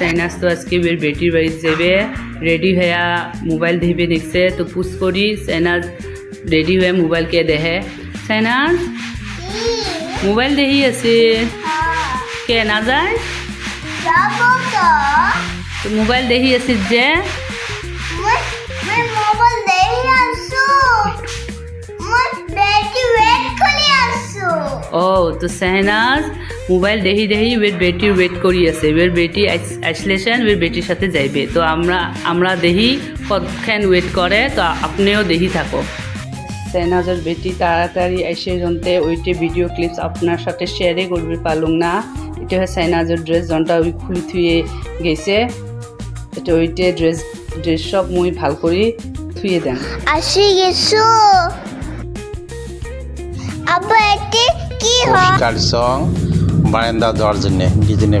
Sinus তো আজকে বের বেটির বাড়ি যাবে রেডি হইয়া মোবাইল দিবে দেখছে তো পুষ করি সাইনাস রেডি হয়ে মোবাইলকে দেখে সাইনাস মোবাইল দেখি আছে কে না যায় যাবো তো তো মোবাইল দেখি আছে যে মই মই মোবাইল দেখি আছো মই বেটি ওয়েট কৰি আছো ও তো সাইনাস মোবাইল দেখি দেখি বের বেটির ওয়েট করি আছে। বের বেটি আসলেছেন বের বেটির সাথে যাইবে। তো আমরা আমরা দেখি কতক্ষণ ওয়েট করে তো আপনিও দেখি থাকো। সেনাজের বেটি তাড়াতাড়ি এসে জনতে ওইটে ভিডিও ক্লিপস আপনার সাথে শেয়ারে করবে পারলুম না। এটা হয় সাইনাজের ড্রেস জনটা ওই খুলি থুয়ে গেছে। এটা ওইটে ড্রেস ড্রেস সব মুই ভালো করে থুয়ে দেন। আসি গেছো। আব্বা এটি কি হয়? বারান্দা দেওয়ার জন্যে ডিজাইনে